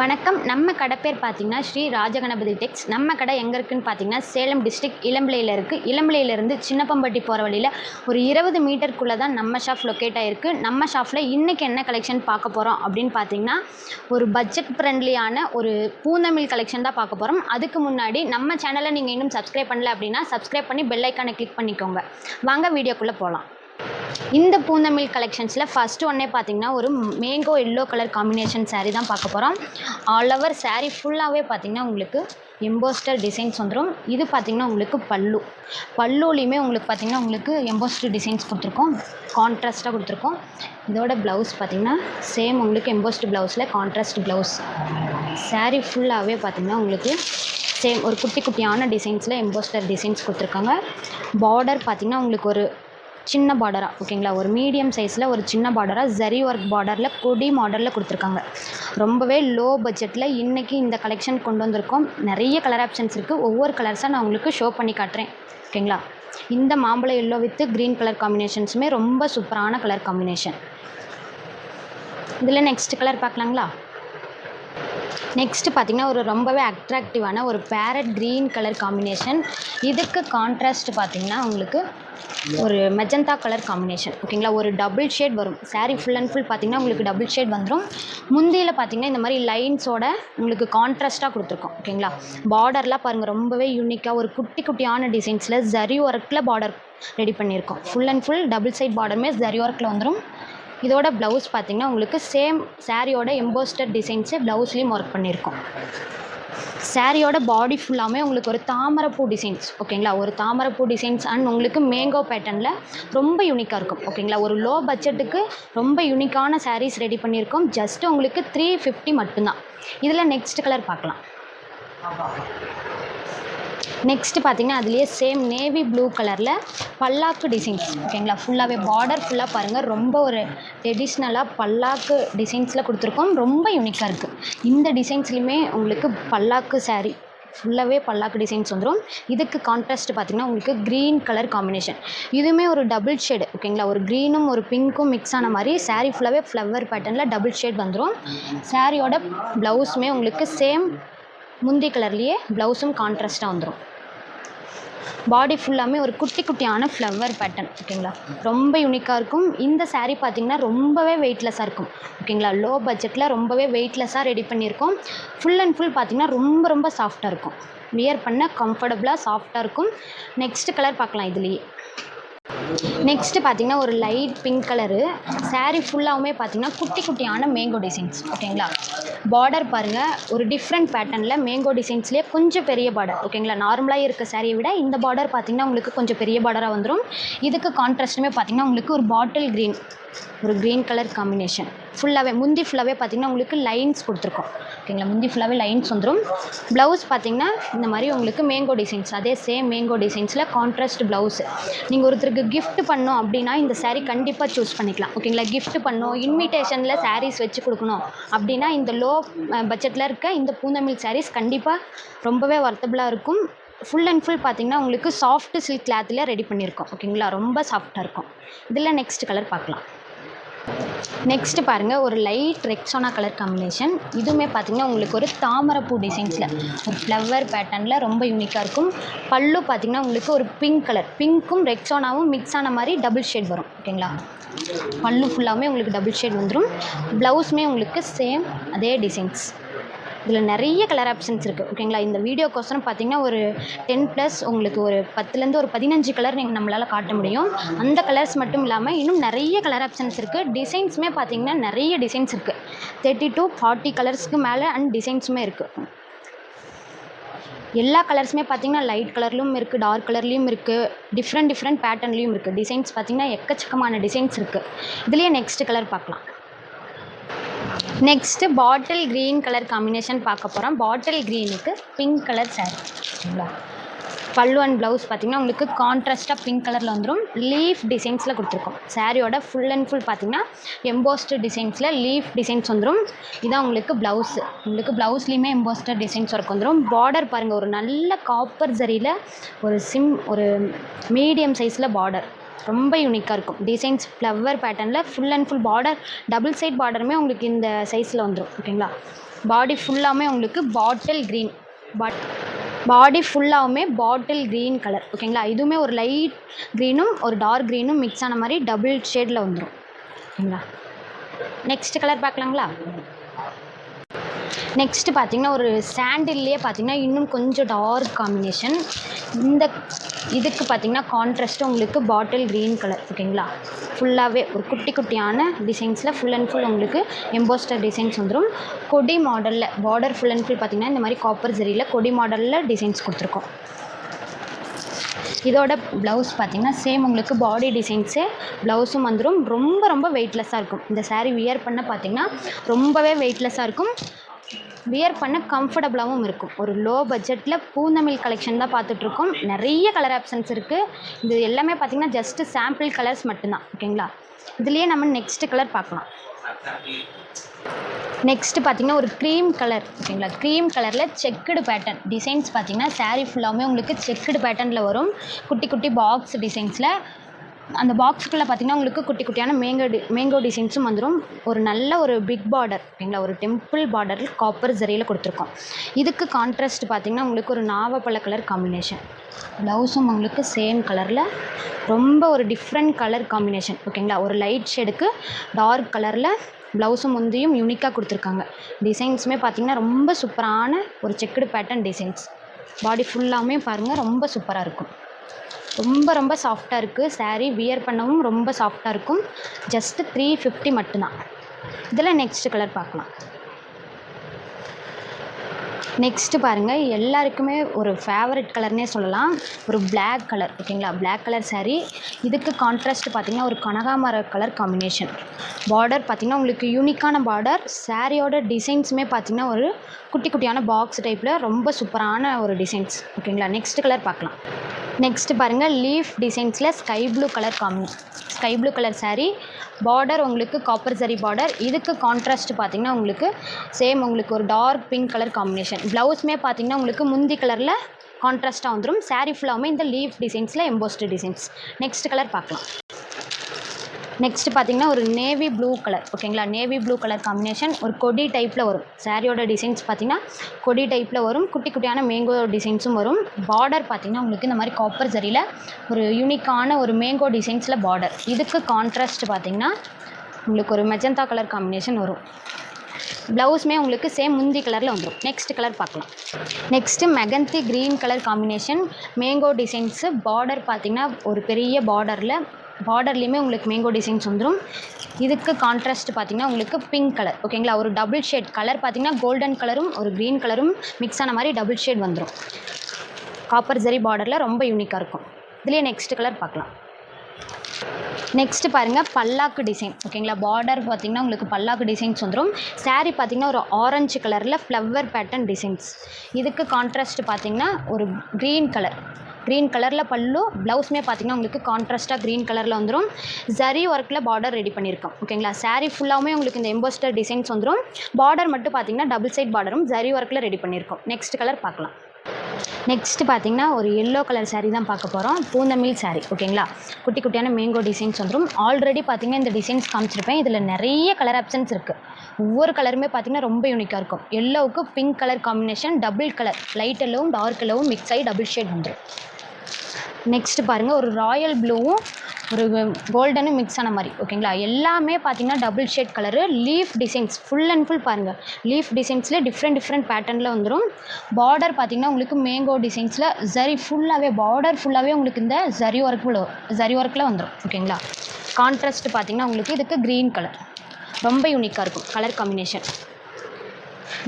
வணக்கம். நம்ம கடை பேர் பார்த்தீங்கன்னா ஸ்ரீ ராஜகணபதி டெக்ஸ். நம்ம கடை எங்கே இருக்குன்னு பார்த்தீங்கன்னா சேலம் டிஸ்ட்ரிக்ட் இளம்பிளையில் இருக்குது இளம்பிளையிலேருந்து சின்னப்பம்பட்டி போகிற வழியில் ஒரு இருபது மீட்டருக்குள்ளே தான் நம்ம ஷாப் லொக்கேட் ஆகிருக்கு நம்ம ஷாப்பில் இன்றைக்கி என்ன கலெக்ஷன் பார்க்க போகிறோம் அப்படின்னு பார்த்தீங்கன்னா ஒரு பட்ஜெட் ஃப்ரெண்ட்லியான ஒரு பூந்தமிழ் கலெக்ஷன் தான் பார்க்க போகிறோம் அதுக்கு முன்னாடி நம்ம சேனலை நீங்கள் இன்னும் சப்ஸ்கிரைப் பண்ணல அப்படின்னா சப்ஸ்கிரைப் பண்ணி பெல் ஐக்கானை கிளிக் பண்ணிக்கோங்க. வாங்க வீடியோக்குள்ளே போகலாம் இந்த பூந்தமிழ் கலெக்ஷன்ஸில் ஃபஸ்ட்டு ஒன்றே பார்த்தீங்கன்னா ஒரு mango yellow colour combination sari தான் பார்க்க போகிறோம் ஆல் ஓவர் சாரீ ஃபுல்லாகவே பார்த்தீங்கன்னா உங்களுக்கு எம்போஸ்டர் டிசைன்ஸ் வந்துடும் இது பார்த்தீங்கன்னா உங்களுக்கு பல்லு. பல்லுலேயுமே உங்களுக்கு பார்த்தீங்கன்னா உங்களுக்கு எம்போஸ்டர் டிசைன்ஸ் கொடுத்துருக்கோம். கான்ட்ராஸ்ட்டாக கொடுத்துருக்கோம். இதோட ப்ளவுஸ் பார்த்தீங்கன்னா சேம் உங்களுக்கு எம்போஸ்ட் ப்ளவுஸில் கான்ட்ராஸ்ட் ப்ளவுஸ் சாரீ ஃபுல்லாகவே பார்த்தீங்கன்னா உங்களுக்கு சேம் ஒரு குட்டி குட்டியான டிசைன்ஸில் எம்போஸ்டர் டிசைன்ஸ் கொடுத்துருக்காங்க. பார்டர் பார்த்தீங்கன்னா உங்களுக்கு ஒரு சின்ன பார்டராக ஓகேங்களா ஒரு மீடியம் சைஸில் ஒரு சின்ன பார்டராக ஜரி ஒர்க் பார்டரில் கொடி மாடலில் கொடுத்துருக்காங்க. ரொம்பவே லோ பட்ஜெட்டில் இன்றைக்கி இந்த கலெக்ஷன் கொண்டு வந்திருக்கோம். நிறைய கலர் ஆப்ஷன்ஸ் இருக்குது ஒவ்வொரு கலர்ஸாக நான் உங்களுக்கு ஷோ பண்ணி காட்டுறேன். ஓகேங்களா இந்த மாம்பழ எல்லோ வித்து க்ரீன் கலர் காம்பினேஷன்ஸுமே ரொம்ப சூப்பரான கலர் காம்பினேஷன் இதில் நெக்ஸ்ட் கலர் பார்க்கலாங்களா? நெக்ஸ்ட்டு பார்த்தீங்கன்னா ஒரு ரொம்பவே அட்ராக்டிவான ஒரு பேரட் க்ரீன் கலர் காம்பினேஷன் இதுக்கு கான்ட்ராஸ்ட் பார்த்தீங்கன்னா உங்களுக்கு ஒரு மெஜந்தா கலர் காம்பினேஷன் ஓகேங்களா ஒரு டபுள் ஷேட் வரும். சாரீ ஃபுல் அண்ட் ஃபுல் பார்த்தீங்கன்னா உங்களுக்கு டபுள் ஷேட் வந்துடும் முந்தியில் பார்த்தீங்கன்னா இந்த மாதிரி லைன்ஸோட உங்களுக்கு கான்ட்ராஸ்ட்டாக கொடுத்துருக்கோம். ஓகேங்களா பார்டர்லாம் பாருங்கள் ரொம்பவே யூனிக்காக ஒரு குட்டி குட்டியான டிசைன்ஸில் ஜரி ஒர்க்கில் பார்டர் ரெடி பண்ணியிருக்கோம். Full and full double side பார்டருமே zari ஒர்க்கில் வந்துடும் இதோட ப்ளவுஸ் பார்த்திங்கன்னா உங்களுக்கு சேம் சாரியோட எம்போஸ்டர் டிசைன்ஸு ப்ளவுஸ்லேயும் ஒர்க் பண்ணியிருக்கோம் சாரியோட பாடி ஃபுல்லாமே உங்களுக்கு ஒரு தாமரைப்பூ டிசைன்ஸ் ஓகேங்களா ஒரு தாமரைப்பூ டிசைன்ஸ் அண்ட் உங்களுக்கு மேங்கோ பேட்டர்னில் ரொம்ப யூனிக்காக இருக்கும் ஓகேங்களா ஒரு லோ பட்ஜெட்டுக்கு ரொம்ப யூனிக்கான சாரீஸ் ரெடி பண்ணியிருக்கோம் ஜஸ்ட் உங்களுக்கு த்ரீ ஃபிஃப்டி மட்டும்தான். இதில் நெக்ஸ்ட் கலர் பார்க்கலாம். நெக்ஸ்ட்டு பார்த்தீங்கன்னா அதுலேயே சேம் நேவி ப்ளூ கலரில் பல்லாக்கு டிசைன்ஸ் ஓகேங்களா ஃபுல்லாகவே பார்டர் ஃபுல்லாக பாருங்கள் ரொம்ப ஒரு ட்ரெடிஷ்னலாக பல்லாக்கு டிசைன்ஸில் கொடுத்துருக்கோம். ரொம்ப யூனிக்காக இருக்குது இந்த டிசைன்ஸ்லையுமே உங்களுக்கு பல்லாக்கு சாரீ ஃபுல்லாகவே பல்லாக்கு டிசைன்ஸ் வந்துடும் இதுக்கு கான்ட்ராஸ்ட் பார்த்தீங்கன்னா உங்களுக்கு க்ரீன் கலர் காம்பினேஷன் இதுவுமே ஒரு டபுள் ஷேடு ஓகேங்களா ஒரு க்ரீனும் ஒரு பிங்க்கும் மிக்ஸ் ஆன மாதிரி சாரீ ஃபுல்லாகவே ஃப்ளவர் பேட்டர்னில் டபுள் ஷேட் வந்துடும் சாரியோட ப்ளவுஸுமே உங்களுக்கு சேம் முந்தி கலர்லேயே ப்ளவுஸும் கான்ட்ராஸ்ட்டாக வந்துடும் பாடி ஃபுல்லாமே ஒரு குட்டி குட்டியான ஃப்ளவர் பேட்டர்ன் ஓகேங்களா ரொம்ப யூனிக்காக இருக்கும். இந்த சாரீ பார்த்தீங்கன்னா ரொம்பவே வெயிட்லெஸ்ஸாக இருக்கும் ஓகேங்களா லோ பட்ஜெட்டில் ரொம்பவே வெயிட்லெஸ்ஸாக ரெடி பண்ணியிருக்கோம். ஃபுல் அண்ட் ஃபுல் பார்த்தீங்கன்னா ரொம்ப ரொம்ப சாஃப்டாக இருக்கும். வியர் பண்ண கம்ஃபர்டபுளாக சாஃப்டாக இருக்கும். நெக்ஸ்ட் கலர் பார்க்கலாம் இதுலேயே. நெக்ஸ்ட்டு பார்த்தீங்கன்னா ஒரு லைட் பிங்க் கலரு சாரீ ஃபுல்லாகவுமே பார்த்தீங்கன்னா குட்டி குட்டியான மேங்கோ டிசைன்ஸ் ஓகேங்களா பார்டர் பாருங்கள் ஒரு டிஃப்ரெண்ட் பேட்டர்னில் மேங்கோ டிசைன்ஸ்லேயே கொஞ்சம் பெரிய பார்டர் ஓகேங்களா நார்மலாக இருக்க சாரியை விட இந்த பார்டர் பார்த்தீங்கன்னா உங்களுக்கு கொஞ்சம் பெரிய பார்டராக வந்துடும் இதுக்கு கான்ட்ராஸ்ட்டுமே பார்த்தீங்கன்னா உங்களுக்கு ஒரு பாட்டில் க்ரீன் ஒரு க்ரீன் கலர் காம்பினேஷன் ஃபுல்லாகவே முந்தி ஃபுல்லாகவே பார்த்தீங்கன்னா உங்களுக்கு லைன்ஸ் கொடுத்துருக்கோம். ஓகேங்களா முந்தி ஃபுல்லாகவே லைன்ஸ் வந்துடும் ப்ளவுஸ் பார்த்தீங்கன்னா இந்த மாதிரி உங்களுக்கு மேங்கோ டிசைன்ஸ் அதே சேம் மேங்கோ டிசைன்ஸில் கான்ட்ராஸ்ட் ப்ளவுஸ் நீங்கள் ஒருத்தருக்கு கிஃப்ட் பண்ணோம் அப்படின்னா இந்த சாரீ கண்டிப்பாக சூஸ் பண்ணிக்கலாம். ஓகேங்களா கிஃப்ட் பண்ணோம் இன்விடேஷனில் சாரீஸ் வச்சு கொடுக்கணும் அப்படின்னா இந்த லோ பட்ஜெட்டில் இருக்க இந்த பூந்தமிழ் சாரீஸ் கண்டிப்பாக ரொம்பவே ஒர்த்தபுளாக இருக்கும். ஃபுல் அண்ட் ஃபுல் பார்த்தீங்கன்னா உங்களுக்கு சாஃப்ட் சில்க் கிளாத்தில் ரெடி பண்ணியிருக்கோம். ஓகேங்களா ரொம்ப சாஃப்டாக இருக்கும். இதில் நெக்ஸ்ட் கலர் பார்க்கலாம் நெக்ஸ்ட் பாருங்கள் ஒரு லைட் ரெக்ஸோனா கலர் காம்பினேஷன் இதுவுமே பார்த்தீங்கன்னா உங்களுக்கு ஒரு தாமரைப்பூ டிசைன்ஸில் ஒரு ஃப்ளவர் பேட்டர்னில் ரொம்ப யூனிக்காக இருக்கும். பல்லு பார்த்தீங்கன்னா உங்களுக்கு ஒரு பிங்க் கலர் பிங்க்கும் ரெக்ஸோனாவும் மிக்ஸ் ஆன மாதிரி டபுள் ஷேட் வரும் ஓகேங்களா பல்லு ஃபுல்லாமே உங்களுக்கு டபுள் ஷேட் வந்துடும் ப்ளவுஸுமே உங்களுக்கு சேம் அதே டிசைன்ஸ் இதில் நிறைய கலர் ஆப்ஷன்ஸ் இருக்குது ஓகேங்களா இந்த வீடியோக்கோசரம் பார்த்தீங்கன்னா ஒரு டென் ப்ளஸ் உங்களுக்கு ஒரு பத்துலேருந்து ஒரு பதினஞ்சு கலர் நீங்கள் நம்மளால் காட்ட முடியும். அந்த கலர்ஸ் மட்டும் இல்லாமல் இன்னும் நிறைய கலர் ஆப்ஷன்ஸ் இருக்குது டிசைன்ஸுமே பார்த்தீங்கன்னா நிறைய டிசைன்ஸ் இருக்குது தேர்ட்டி டு ஃபார்ட்டி கலர்ஸ்க்கு மேலே அண்ட் டிசைன்ஸுமே இருக்குது எல்லா கலர்ஸுமே பார்த்தீங்கன்னா லைட் கலர்லையும் இருக்குது டார்க் கலர்லேயும் இருக்குது டிஃப்ரெண்ட் டிஃப்ரெண்ட் பேட்டர்ன்லேயும் இருக்குது டிசைன்ஸ் பார்த்தீங்கன்னா எக்கச்சக்கமான டிசைன்ஸ் இருக்குது இதுலேயே நெக்ஸ்ட் கலர் பார்க்கலாம். Next bottle green colour combination பார்க்க போகிறோம் பாட்டில் க்ரீனுக்கு பிங்க் கலர் சாரி ஓகேங்களா பல்லு அண்ட் ப்ளவுஸ் பார்த்தீங்கன்னா உங்களுக்கு கான்ட்ராஸ்ட்டாக பிங்க் கலரில் வந்துடும் லீஃப் டிசைன்ஸில் கொடுத்துருக்கோம். சாரியோட ஃபுல் அண்ட் ஃபுல் பார்த்தீங்கன்னா எம்போஸ்டு டிசைன்ஸில் லீஃப் டிசைன்ஸ் வந்துடும் இதான் உங்களுக்கு ப்ளவுஸு உங்களுக்கு ப்ளவுஸ்லேயுமே எம்போஸ்டர் டிசைன்ஸ் ஒர்க் வந்துடும் பார்டர் பாருங்கள் ஒரு நல்ல காப்பர் ஜரியில் ஒரு சிம் ஒரு மீடியம் சைஸில் பார்டர் ரொம்ப யூனிக்காக இருக்கும். டிசைன்ஸ் ஃப்ளவர் பேட்டர்னில் full and full border double side பார்டருமே உங்களுக்கு இந்த சைஸில் வந்துடும் ஓகேங்களா பாடி ஃபுல்லாமே உங்களுக்கு பாட்டில் க்ரீன் பாட் பாடி ஃபுல்லாகவுமே பாட்டில் க்ரீன் கலர் ஓகேங்களா இதுவுமே ஒரு லைட் க்ரீனும் ஒரு டார்க் க்ரீனும் மிக்ஸ் ஆன மாதிரி டபுள் ஷேடில் வந்துடும் ஓகேங்களா நெக்ஸ்ட் கலர் பார்க்கலாங்களா? நெக்ஸ்ட்டு பார்த்தீங்கன்னா ஒரு சாண்டில்லையே பார்த்தீங்கன்னா இன்னும் கொஞ்சம் டார்க் காம்பினேஷன் இந்த இதுக்கு பார்த்தீங்கன்னா கான்ட்ராஸ்ட்டு உங்களுக்கு பாட்டில் க்ரீன் கலர் ஓகேங்களா ஃபுல்லாகவே ஒரு குட்டி குட்டியான டிசைன்ஸில் ஃபுல் அண்ட் ஃபுல் உங்களுக்கு எம்போஸ்டர் டிசைன்ஸ் வந்துடும் கொடி மாடலில் பார்டர் ஃபுல் அண்ட் ஃபுல் பார்த்தீங்கன்னா இந்த மாதிரி காப்பர் ஜெரியில் கொடி மாடலில் டிசைன்ஸ் கொடுத்துருக்கோம். இதோட ப்ளவுஸ் பார்த்தீங்கன்னா சேம் உங்களுக்கு பாடி டிசைன்ஸே ப்ளவுஸும் வந்துடும் ரொம்ப ரொம்ப வெயிட்லெஸ்ஸாக இருக்கும். இந்த சாரீ வியர் பண்ண பார்த்திங்கன்னா ரொம்பவே வெயிட்லெஸ்ஸாக இருக்கும். வியர் பண்ண கம்ஃபர்டபுளாகவும் இருக்கும். ஒரு லோ பட்ஜெட்டில் பூந்தமிழ் கலெக்ஷன் தான் பார்த்துட்ருக்கோம். நிறைய கலர் ஆப்ஷன்ஸ் இருக்குது இது எல்லாமே பார்த்தீங்கன்னா ஜஸ்ட்டு சாம்பிள் கலர்ஸ் மட்டும்தான். ஓகேங்களா இதுலேயே நம்ம நெக்ஸ்ட்டு கலர் பார்க்கலாம். நெக்ஸ்ட்டு பார்த்தீங்கன்னா ஒரு க்ரீம் கலர் ஓகேங்களா க்ரீம் கலரில் செக்குடு பேட்டர்ன் டிசைன்ஸ் பார்த்தீங்கன்னா சாரீ ஃபுல்லாகவுமே உங்களுக்கு செக்குடு பேட்டர்னில் வரும். குட்டி குட்டி பாக்ஸ் டிசைன்ஸில் அந்த பாக்ஸுக்குள்ளே பார்த்தீங்கன்னா உங்களுக்கு குட்டி குட்டியான மேங்கோ டி மேங்கோ டிசைன்ஸும் வந்துடும் ஒரு நல்ல ஒரு பிக் பார்டர் ஓகேங்களா ஒரு டெம்பிள் பார்டரில் காப்பர் ஜரியில் கொடுத்துருக்கோம். இதுக்கு கான்ட்ராஸ்ட் பார்த்தீங்கன்னா உங்களுக்கு ஒரு நாவப்பழ கலர் காம்பினேஷன் ப்ளவுஸும் உங்களுக்கு சேம் கலரில் ரொம்ப ஒரு டிஃப்ரெண்ட் கலர் காம்பினேஷன் ஓகேங்களா ஒரு லைட் ஷேடுக்கு டார்க் கலரில் ப்ளவுஸும் முந்தியும் யூனிக்காக கொடுத்துருக்காங்க. டிசைன்ஸுமே பார்த்தீங்கன்னா ரொம்ப சூப்பரான ஒரு செக்குடு பேட்டர்ன் டிசைன்ஸ் பாடி ஃபுல்லாமே பாருங்கள் ரொம்ப சூப்பராக இருக்கும். ரொம்ப ரொம்ப சாஃப்டாக இருக்குது ஸாரீ வியர் பண்ணவும் ரொம்ப சாஃப்டாக இருக்கும். ஜஸ்ட்டு த்ரீ ஃபிஃப்டி மட்டும்தான். இதில் நெக்ஸ்ட் கலர் பார்க்கலாம். நெக்ஸ்ட்டு பாருங்கள் எல்லாருக்குமே ஒரு ஃபேவரட் கலர்னே சொல்லலாம். ஒரு பிளாக் கலர் ஓகேங்களா பிளாக் கலர் saree. இதுக்கு கான்ட்ராஸ்ட் பார்த்தீங்கன்னா ஒரு கனகாமர கலர் காம்பினேஷன் பார்டர் பார்த்திங்கன்னா உங்களுக்கு யூனிக்கான பார்டர் சாரியோட டிசைன்ஸுமே பார்த்தீங்கன்னா ஒரு குட்டி குட்டியான பாக்ஸ் டைப்பில் ரொம்ப சூப்பரான ஒரு டிசைன்ஸ் ஓகேங்களா நெக்ஸ்ட் கலர் பார்க்கலாம் நெக்ஸ்ட் பாருங்கள் லீஃப் டிசைன்ஸில் ஸ்கை ப்ளூ கலர் காமி sky blue colour sari border உங்களுக்கு காப்பர் சரி பார்டர் இதுக்கு கான்ட்ராஸ்ட் பார்த்தீங்கன்னா உங்களுக்கு சேம் உங்களுக்கு ஒரு டார்க் பிங்க் கலர் காம்பினேஷன் ப்ளவுஸுமே பார்த்தீங்கன்னா உங்களுக்கு முந்தி கலரில் கான்ட்ராஸ்ட்டாக வந்துடும் சாரீ ஃபுல்லாகவுமே இந்த லீஃப் டிசைன்ஸில் எம்போஸ்டு டிசைன்ஸ் நெக்ஸ்ட் கலர் பார்க்கலாம். நெக்ஸ்ட் பார்த்தீங்கன்னா ஒரு நேவி ப்ளூ கலர் ஓகேங்களா நேவி ப்ளூ கலர் காம்பினேஷன் ஒரு கொடி டைப்பில் வரும். சாரியோட டிசைன்ஸ் பார்த்தீங்கன்னா கொடி டைப்பில் வரும். குட்டி குட்டியான மேங்கோ டிசைன்ஸும் வரும். பார்டர் பார்த்தீங்கன்னா உங்களுக்கு இந்த மாதிரி காப்பர் சரியில் ஒரு யூனிக்கான ஒரு மேங்கோ டிசைன்ஸில் பார்டர் இதுக்கு கான்ட்ராஸ்ட் பார்த்தீங்கன்னா உங்களுக்கு ஒரு மெஜந்தா கலர் காம்பினேஷன் வரும். ப்ளவுஸுமே உங்களுக்கு சேம் முந்தி கலரில் வந்துடும் நெக்ஸ்ட் கலர் பார்க்கலாம். Next mehndi green colour combination mango designs border பார்த்தீங்கன்னா ஒரு பெரிய பார்டரில் பார்டர்லேயுமே உங்களுக்கு மேங்கோ டிசைன்ஸ் வந்துடும் இதுக்கு கான்ட்ராஸ்ட் பார்த்தீங்கன்னா உங்களுக்கு பிங்க் கலர் ஓகேங்களா ஒரு டபுள் ஷேட் கலர் பார்த்திங்கன்னா கோல்டன் கலரும் ஒரு க்ரீன் கலரும் மிக்ஸ் ஆன மாதிரி டபுள் ஷேட் வந்துடும் காப்பர் ஜரி பார்டரில் ரொம்ப யூனிக்காக இருக்கும். இதுலேயே நெக்ஸ்ட் கலர் பார்க்கலாம். நெக்ஸ்ட்டு பாருங்கள் பல்லாக்கு டிசைன் ஓகேங்களா பார்டர் பார்த்தீங்கன்னா உங்களுக்கு பல்லாக்கு டிசைன்ஸ் வந்துடும் சாரீ பார்த்தீங்கன்னா ஒரு ஆரஞ்சு கலரில் ஃப்ளவர் பேட்டர்ன் டிசைன்ஸ் இதுக்கு கான்ட்ராஸ்ட் பார்த்தீங்கன்னா ஒரு க்ரீன் கலர் க்ரீன் கலரில் பல்லு ப்ளவுஸுமே பார்த்தீங்கன்னா உங்களுக்கு கான்ட்ராஸ்ட்டாக க்ரீன் கலரில் வந்துடும் ஜரி ஒர்க்கில் பார்டர் ரெடி பண்ணியிருக்கோம் ஓகேங்களா சாரீ ஃபுல்லாகவுமே உங்களுக்கு இந்த எம்போஸ்டர் டிசைன்ஸ் வந்துடும் பார்டர் மட்டும் பார்த்தீங்கன்னா டபுள் சைட் பார்டரும் ஜரி ஒர்க்கில் ரெடி பண்ணியிருக்கோம் நெக்ஸ்ட் கலர் பார்க்கலாம். நெக்ஸ்ட் பார்த்தீங்கன்னா ஒரு எல்லோ கலர் சாரீ தான் பார்க்க போகிறோம் பூந்தமிழ் சாரீ ஓகேங்களா குட்டி குட்டியான மேங்கோ டிசைன்ஸ் வந்துடும் ஆல்ரெடி பார்த்தீங்கன்னா இந்த டிசைன்ஸ் காமிச்சிருப்பேன். இதில் நிறைய கலர் ஆப்ஷன்ஸ் இருக்குது ஒவ்வொரு கலருமே பார்த்தீங்கன்னா ரொம்ப யூனிக்காக இருக்கும். எல்லோவுக்கு pink colour combination double colour light எல்லோவும் dark எல்லோவும் மிக்ஸ் ஆகி டபுள் ஷேட் வந்துடும் நெக்ஸ்ட் பாருங்கள் ஒரு ராயல் ப்ளூவும் ஒரு கோல்டனும் மிக்ஸ் ஆன மாதிரி ஓகேங்களா எல்லாமே பார்த்தீங்கன்னா double shade colour leaf designs full and full பாருங்கள் லீஃப் டிசைன்ஸ்லேயே டிஃப்ரெண்ட் டிஃப்ரெண்ட் பேட்டர்னில் வந்துடும் பார்டர் பார்த்தீங்கன்னா உங்களுக்கு மேங்கோ டிசைன்ஸில் ஜரி ஃபுல்லாகவே பார்டர் ஃபுல்லாகவே உங்களுக்கு இந்த ஜரி ஒர்க்கில் ஜரி ஒர்க்கில் வந்துடும் ஓகேங்களா கான்ட்ராஸ்ட் பார்த்தீங்கன்னா உங்களுக்கு இதுக்கு க்ரீன் கலர் ரொம்ப யூனிக்காக இருக்கும் கலர் காம்பினேஷன்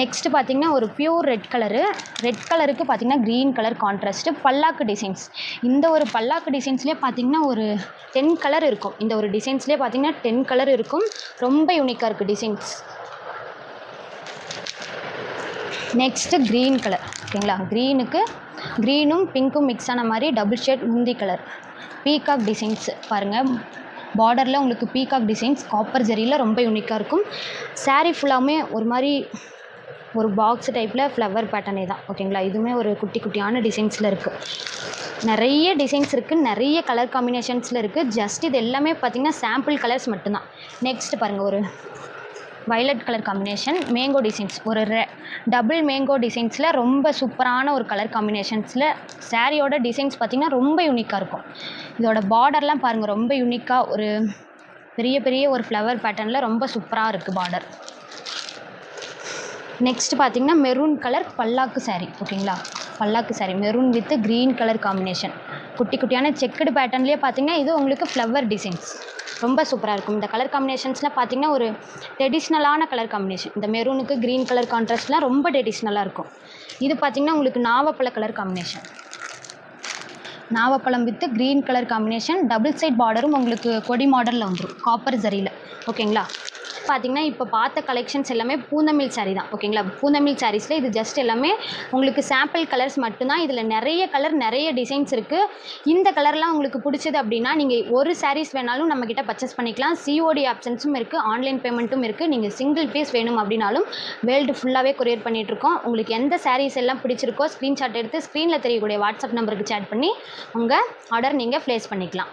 நெக்ஸ்ட்டு பார்த்தீங்கன்னா ஒரு பியூர் ரெட் கலரு ரெட் கலருக்கு பார்த்தீங்கன்னா க்ரீன் கலர் கான்ட்ராஸ்ட்டு பல்லாக்கு டிசைன்ஸ் இந்த ஒரு பல்லாக்கு டிசைன்ஸ்லேயே பார்த்தீங்கன்னா ஒரு டென் கலர் இருக்கும். இந்த ஒரு டிசைன்ஸ்லேயே பார்த்தீங்கன்னா டென் கலர் இருக்கும். ரொம்ப யூனிக்காக இருக்குது டிசைன்ஸ் நெக்ஸ்ட்டு க்ரீன் கலர் ஓகேங்களா க்ரீனுக்கு க்ரீனும் பிங்க்கும் மிக்ஸ் ஆன மாதிரி டபுள் ஷேட் முந்தி கலர் பீகாக் டிசைன்ஸ் பாருங்கள் பார்டரில் உங்களுக்கு பீகாக் டிசைன்ஸ் காப்பர் ஜெரியில் ரொம்ப யூனிக்காக இருக்கும். சாரீ ஃபுல்லாமே ஒரு மாதிரி ஒரு பாக்ஸ் டைப்பில் ஃப்ளவர் பேட்டர்னே தான். ஓகேங்களா இதுவுமே ஒரு குட்டி குட்டியான டிசைன்ஸில் இருக்குது நிறைய டிசைன்ஸ் இருக்குது நிறைய கலர் காம்பினேஷன்ஸில் இருக்குது ஜஸ்ட் இது எல்லாமே பார்த்தீங்கன்னா சாம்பிள் கலர்ஸ் மட்டும்தான். நெக்ஸ்ட் பாருங்கள் ஒரு violet colour combination mango designs ஒரு ரெ டபுள் மேங்கோ டிசைன்ஸில் ரொம்ப சூப்பரான ஒரு கலர் காம்பினேஷன்ஸில் சாரியோட டிசைன்ஸ் பார்த்திங்கன்னா ரொம்ப யூனிக்காக இருக்கும். இதோட பார்டர்லாம் பாருங்கள் ரொம்ப யூனிக்காக ஒரு பெரிய பெரிய ஒரு ஃப்ளவர் பேட்டர்னில் ரொம்ப சூப்பராக இருக்குது பார்டர் நெக்ஸ்ட் பார்த்தீங்கன்னா மெரூன் கலர் பல்லாக்கு சாரீ ஓகேங்களா பல்லாக்கு sari maroon with green colour combination குட்டி குட்டியான செக்குடு பேட்டர்ன்லேயே பார்த்தீங்கன்னா இது உங்களுக்கு ஃப்ளவர் டிசைன்ஸ் ரொம்ப சூப்பராக இருக்கும். இந்த கலர் காம்பினேஷன்ஸ்லாம் பார்த்தீங்கன்னா ஒரு ட்ரெடிஷ்னலான கலர் காம்பினேஷன் இந்த மெரூனுக்கு க்ரீன் கலர் கான்ட்ராஸ்ட்லாம் ரொம்ப ட்ரெடிஷ்னலாக இருக்கும். இது பார்த்தீங்கன்னா உங்களுக்கு நாவப்பழ colour combination நாவப்பழம் with green colour combination double side பார்டரும் உங்களுக்கு கொடி மாடலில் வந்துடும் காப்பர் ஜரியில் ஓகேங்களா பார்த்தீங்கன்னா இப்போ பார்த்த கலெக்ஷன்ஸ் எல்லாமே பூந்தமிழ் சாரீ தான். ஓகேங்களா பூந்தமிழ் சாரீஸில் இது ஜஸ்ட் எல்லாமே உங்களுக்கு சாம்பிள் கலர்ஸ் மட்டும்தான். இதில் நிறைய கலர் நிறைய டிசைன்ஸ் இருக்குது இந்த கலர்லாம் உங்களுக்கு பிடிச்சது அப்படின்னா நீங்கள் ஒரு சாரீஸ் வேணாலும் நம்மக்கிட்ட பர்ச்சேஸ் பண்ணிக்கலாம். சிஓடி ஆப்ஷன்ஸும் இருக்குது ஆன்லைன் பேமெண்ட்டும் இருக்குது நீங்கள் சிங்கிள் பீஸ் வேணும் அப்படின்னாலும் வேர்ல்டு ஃபுல்லாகவே கொரியர் பண்ணிகிட்ருக்கோம் உங்களுக்கு எந்த சாரீஸ் எல்லாம் பிடிச்சிருக்கோ ஸ்க்ரீன்ஷாட் எடுத்து ஸ்க்ரீனில் தெரியக்கூடிய வாட்ஸ்அப் நம்பருக்கு சேட் பண்ணி உங்கள் ஆர்டர் நீங்கள் ப்ளேஸ் பண்ணிக்கலாம்.